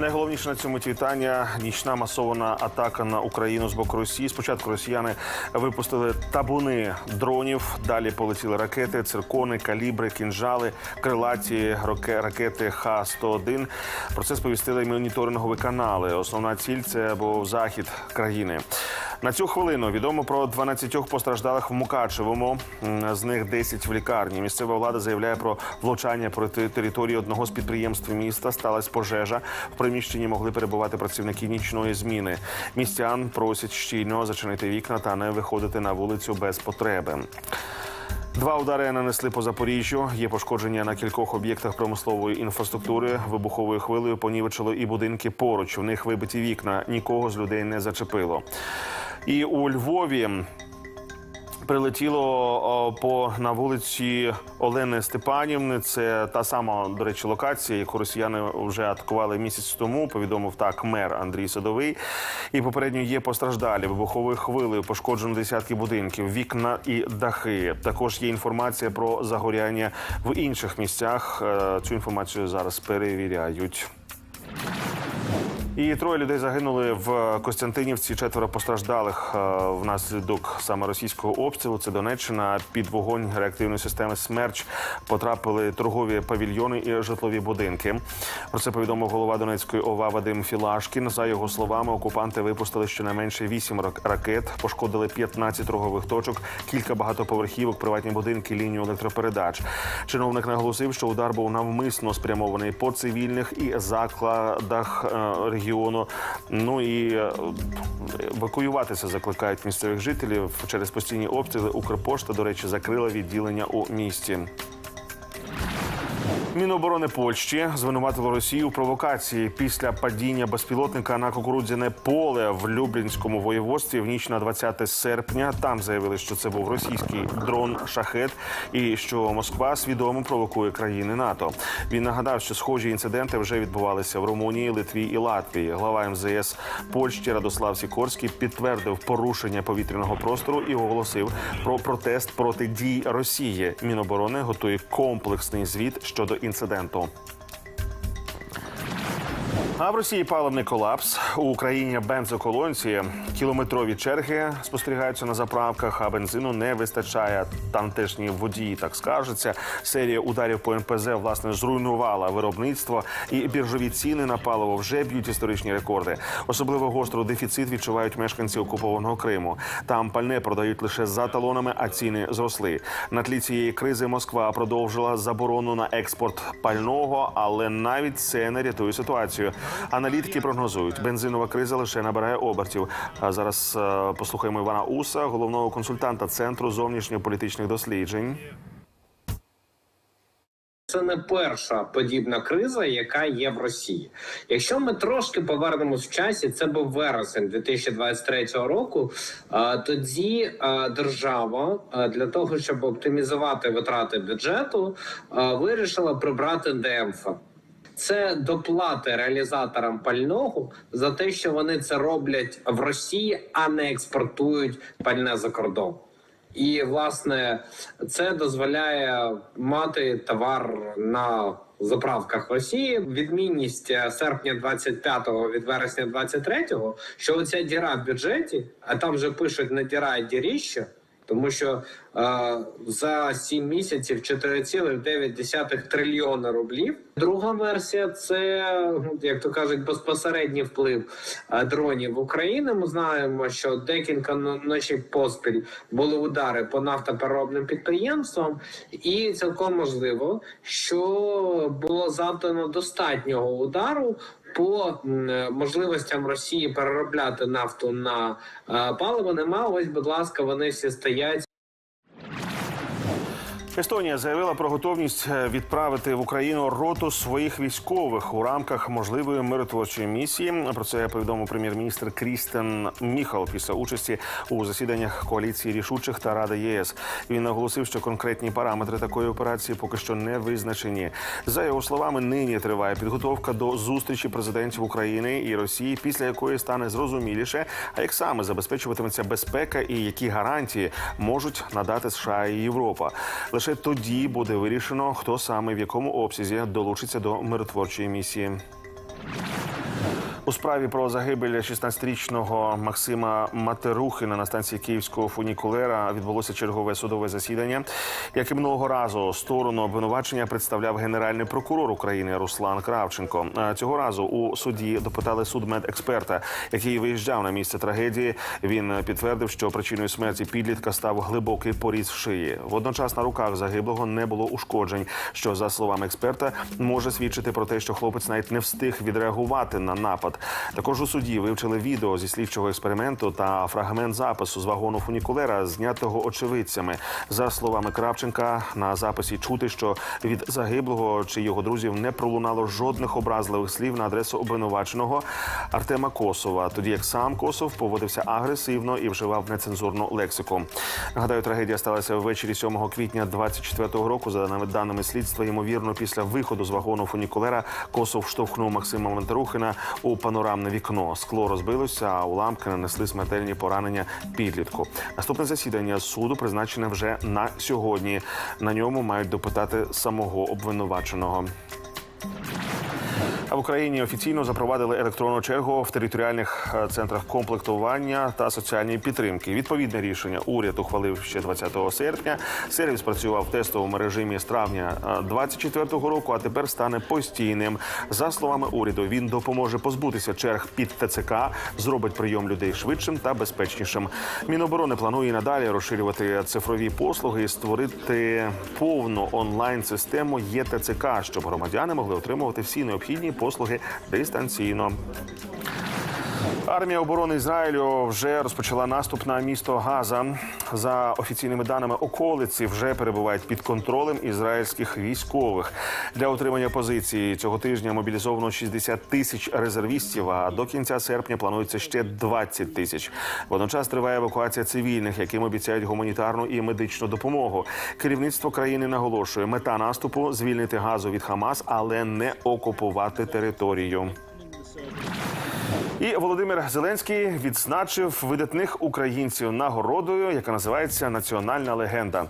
Найголовніше на цьому твітання нічна масована атака на Україну з боку Росії. Спочатку росіяни випустили табуни дронів. Далі полетіли ракети, циркони, калібри, кінжали, крилаті ракети Х-101. Про це сповістили моніторингові канали. Основна ціль це був захід країни. На цю хвилину відомо про 12 постраждалих в Мукачевому. З них 10 в лікарні. Місцева влада заявляє про влучання проти території одного з підприємств міста. Сталася пожежа. В приміщенні могли перебувати працівники нічної зміни. Містян просять щільно зачинити вікна та не виходити на вулицю без потреби. Два удари нанесли по Запоріжжю. Є пошкодження на кількох об'єктах промислової інфраструктури. Вибуховою хвилею понівечило і будинки поруч. У них вибиті вікна. Нікого з людей не зачепило. І у Львові. Прилетіло по на вулиці Олени Степанівни. Це та сама, до речі, локація, яку росіяни вже атакували місяць тому. Повідомив так мер Андрій Садовий. І попередньо є постраждалі вибуховою хвилею. Пошкоджено десятки будинків, вікна і дахи. Також є інформація про загоряння в інших місцях. Е, Цю інформацію зараз перевіряють. І троє людей загинули в Костянтинівці. Четверо постраждалих е, внаслідок саме російського обстрілу. Це Донеччина. Під вогонь реактивної системи «Смерч» потрапили торгові павільйони і житлові будинки. Про це повідомив голова Донецької ОВА Вадим Філашкін. За його словами, окупанти випустили щонайменше 8 рак- ракет, пошкодили 15 торгових точок, кілька багатоповерхівок, приватні будинки, лінію електропередач. Чиновник наголосив, що удар був навмисно спрямований по цивільних і закладах е, регіону. Ну і е, евакуюватися закликають місцевих жителів через постійні обстріли. Укрпошта, до речі, закрила відділення у місті. Міноборони Польщі звинуватило Росію у провокації після падіння безпілотника на кукурудзяне поле в Люблінському воєводстві в ніч на 20 серпня. Там заявили, що це був російський дрон шахет, і що Москва свідомо провокує країни НАТО. Він нагадав, що схожі інциденти вже відбувалися в Румунії, Литві і Латвії. Глава МЗС Польщі Радослав Сікорський підтвердив порушення повітряного простору і оголосив про протест проти дій Росії. Міноборони готує комплексний звіт щодо інциденту. А в Росії паливний колапс у Україні бензоколонці. Кілометрові черги спостерігаються на заправках, а бензину не вистачає. Тамтешні водії так скаржаться. Серія ударів по НПЗ власне зруйнувала виробництво, і біржові ціни на паливо вже б'ють історичні рекорди. Особливо гостро дефіцит відчувають мешканці окупованого Криму. Там пальне продають лише за талонами, а ціни зросли. На тлі цієї кризи Москва продовжила заборону на експорт пального, але навіть це не рятує ситуацію. Аналітики прогнозують, бензинова криза лише набирає обертів. А зараз е, послухаємо Івана Уса, головного консультанта центру зовнішньополітичних досліджень. Це не перша подібна криза, яка є в Росії. Якщо ми трошки повернемось в часі, це був вересень 2023 року. Тоді держава для того, щоб оптимізувати витрати бюджету, вирішила прибрати ДМФ. Це доплати реалізаторам пального за те, що вони це роблять в Росії, а не експортують пальне за кордон. І власне це дозволяє мати товар на заправках Росії. Відмінність е, серпня 25-го від вересня 23-го, що оця діра в бюджеті, а там вже пишуть не діра, а діріще. Тому що е, за 7 місяців 4,9 трильйона рублів. Друга версія це ну, як то кажуть, безпосередній вплив е, дронів в Україну. Ми знаємо, що декілька но- ночей поспіль були удари по нафтопереробним підприємствам, і цілком можливо, що було завдано достатнього удару. По е, можливостям Росії переробляти нафту на е, паливо нема. Ось, будь ласка, вони всі стоять. Естонія заявила про готовність е, відправити в Україну роту своїх військових у рамках можливої миротворчої місії. Про це повідомив прем'єр-міністр Крістен Міхал після участі у засіданнях коаліції рішучих та Ради ЄС. Він наголосив, що конкретні параметри такої операції поки що не визначені. За його словами, нині триває підготовка до зустрічі президентів України і Росії, після якої стане зрозуміліше, а як саме забезпечуватиметься безпека і які гарантії можуть надати США і Європа. Лише тоді буде вирішено, хто саме в якому обсязі долучиться до миротворчої місії. У справі про загибель 16-річного Максима Матерухина на станції київського фунікулера відбулося чергове судове засідання. Як і минулого разу, сторону обвинувачення представляв генеральний прокурор України Руслан Кравченко. Цього разу у суді допитали судмедексперта, який виїжджав на місце трагедії. Він підтвердив, що причиною смерті підлітка став глибокий поріз в шиї. Водночас на руках загиблого не було ушкоджень, що за словами експерта може свідчити про те, що хлопець навіть не встиг відреагувати на напад. Також у суді вивчили відео зі слідчого експерименту та фрагмент запису з вагону фунікулера, знятого очевидцями. За словами Кравченка, на записі чути, що від загиблого чи його друзів не пролунало жодних образливих слів на адресу обвинуваченого Артема Косова. Тоді як сам Косов поводився агресивно і вживав нецензурну лексику. Нагадаю, трагедія сталася ввечері 7 квітня 24-го року. За даними- слідства, ймовірно, після виходу з вагону фунікулера Косов штовхнув Максима Монтерухина у панорамне вікно. Скло розбилося, а уламки нанесли смертельні поранення підлітку. Наступне засідання суду призначене вже на сьогодні. На ньому мають допитати самого обвинуваченого. А в Україні офіційно запровадили електронну чергу в територіальних е, центрах комплектування та соціальної підтримки. Відповідне рішення уряд ухвалив ще 20 серпня. Сервіс працював в тестовому режимі з травня 2024 року, а тепер стане постійним. За словами уряду, він допоможе позбутися черг під ТЦК, зробить прийом людей швидшим та безпечнішим. Міноборони планує надалі розширювати цифрові послуги і створити повну онлайн систему ЄТЦК, щоб громадяни могли отримувати всі необхідні послуги дистанційно. Армія оборони Ізраїлю вже розпочала наступ на місто Газа. За офіційними даними, околиці вже перебувають під контролем ізраїльських військових. Для отримання позиції цього тижня мобілізовано 60 тисяч резервістів. А до кінця серпня планується ще 20 тисяч. Водночас триває евакуація цивільних, яким обіцяють гуманітарну і медичну допомогу. Керівництво країни наголошує, мета наступу звільнити газу від Хамас, але не окупувати територію. І Володимир Зеленський відзначив видатних українців нагородою, яка називається Національна легенда.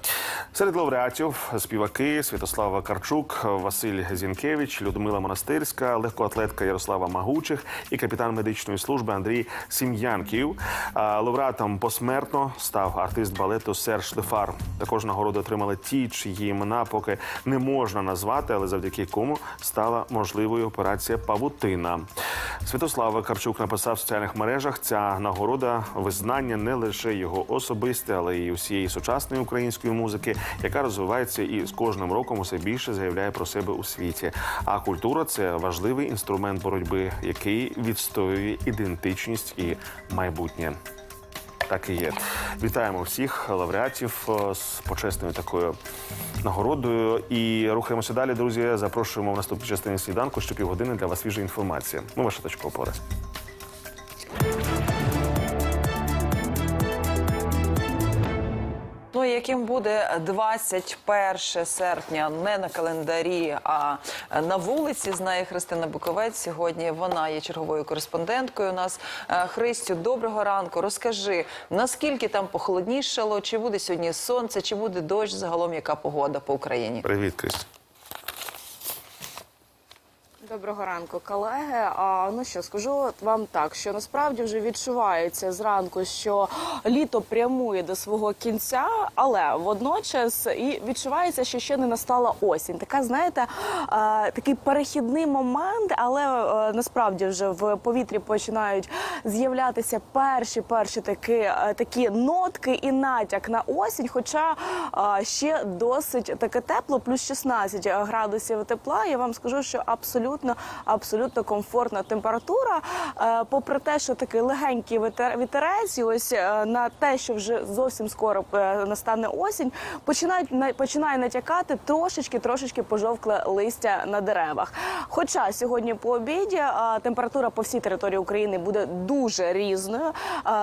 Серед лауреатів співаки Святослава Вакарчук, Василь Зінкевич, Людмила Монастирська, легкоатлетка Ярослава Магучих і капітан медичної служби Андрій Сім'янків. Лауреатом посмертно став артист балету Серж Лефар. Також нагороду отримали ті, чиї імена поки не можна назвати, але завдяки кому стала можливою операція Павутина. Святослав Написав в соціальних мережах. Ця нагорода визнання не лише його особисте, але й усієї сучасної української музики, яка розвивається і з кожним роком усе більше заявляє про себе у світі. А культура це важливий інструмент боротьби, який відстоює ідентичність і майбутнє. Так і є. Вітаємо всіх лауреатів е, з почесною такою нагородою. І рухаємося далі, друзі. Запрошуємо в наступній частині сніданку, що півгодини для вас свіжа інформація. Ми ваша точка опори. Яким буде 21 серпня не на календарі, а на вулиці, знає Христина Буковець. Сьогодні вона є черговою кореспонденткою. У нас Е, Христю, доброго ранку. Розкажи, наскільки там похолоднішало, чи буде сьогодні сонце, чи буде дощ, загалом яка погода по Україні? Привіт, Крис. Доброго ранку, колеги. А ну що скажу вам так, що насправді вже відчувається зранку, що літо прямує до свого кінця, але водночас і відчувається, що ще не настала осінь. Така, знаєте, такий перехідний момент, але е, насправді вже в повітрі починають з'являтися перші перші такі, е, такі нотки і натяк на осінь. Хоча ще досить таке тепло, плюс 16 градусів тепла. Я вам скажу, що абсолютно абсолютно комфортна температура. Е, Попри те, що такий легенький вітер- вітерець, ось е, на те, що вже зовсім скоро е, настане осінь, починають на- починає натякати трошечки, трошечки пожовкле листя на деревах. Хоча сьогодні по обіді температура по всій території України буде дуже різною.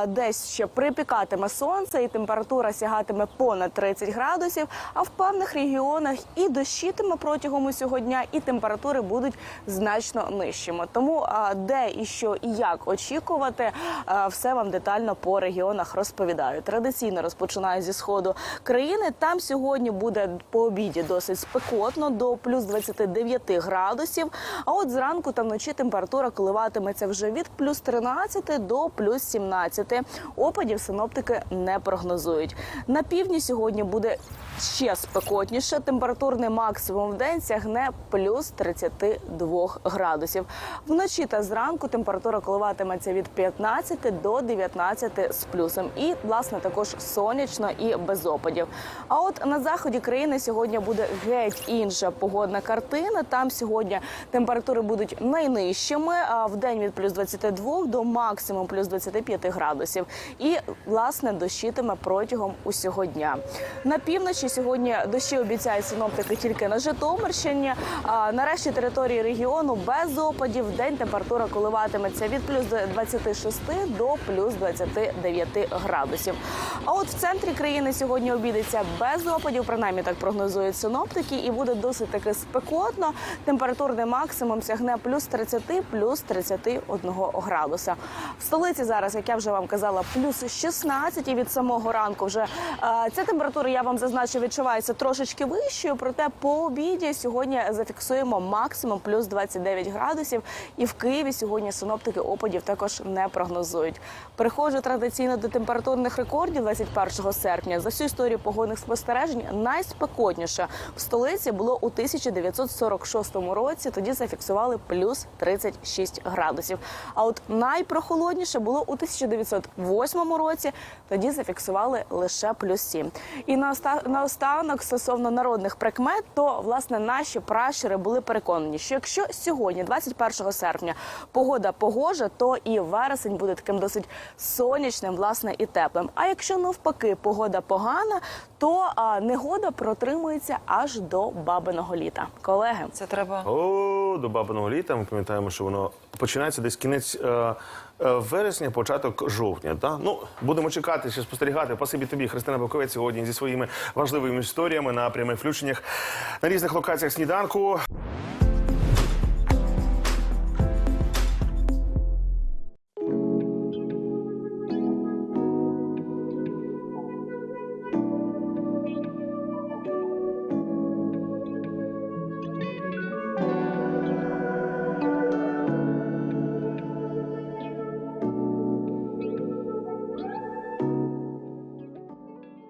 Десь ще припікатиме сонце, і температура сягатиме понад 30 градусів. А в певних регіонах і дощитиме протягом усього дня, і температури будуть значно нижчими. Тому де і що і як очікувати, все вам детально по регіонах розповідаю. Традиційно розпочинаю зі сходу країни. Там сьогодні буде по обіді досить спекотно до плюс 29 градусів. А от зранку та вночі температура коливатиметься вже від плюс 13 до плюс 17. Опадів синоптики не прогнозують. На півдні сьогодні буде ще спекотніше. Температурний максимум в день сягне плюс 32 градусів. Вночі та зранку температура коливатиметься від 15 до 19 з плюсом. І, власне, також сонячно і без опадів. А от на заході країни сьогодні буде геть інша погодна картина. Там сьогодні температури будуть найнижчими, а в день від плюс 22 до максимум плюс 25 градусів. І, власне, дощитиме протягом усього дня. На півночі сьогодні дощі обіцяють синоптики тільки на Житомирщині. А на решті території регіону без опадів. День температура коливатиметься від плюс 26 до плюс 29 градусів. А от в центрі країни сьогодні обідеться без опадів, принаймні так прогнозують синоптики, і буде досить таки спекотно. Температурний максимум сягне плюс 30, плюс 31 градуса. В столиці зараз, як я вже вам казала, плюс 16, і від самого ранку вже е, ця температура, я вам зазначу, відчувається трошечки вищою. Проте по обіді сьогодні зафіксуємо максимум плюс 29 градусів. І в Києві сьогодні синоптики опадів також не прогнозують. Переходжу традиційно до температурних рекордів 21 серпня. За всю історію погодних спостережень найспекотніше в столиці було у 1946 році. Тоді зафіксували плюс 36 градусів. А от найпрохолодніше було у 1908 році. Тоді зафіксували лише плюс 7. І наоста- наостанок стосовно народних прикмет, то власне наші пращури були переконані, що якщо сьогодні, 21 серпня, погода погожа, то і вересень буде таким досить сонячним, власне, і теплим. А якщо навпаки погода погана, то а, негода протримується аж до бабиного літа. Колеги, Це треба. О, до бабиного літа ми пам'ятаємо, що воно починається десь кінець е, е, вересня, початок жовтня. Та? Ну, будемо чекати, ще спостерігати. Спасибі тобі, Христина Боковець, сьогодні зі своїми важливими історіями на прямих включеннях на різних локаціях сніданку.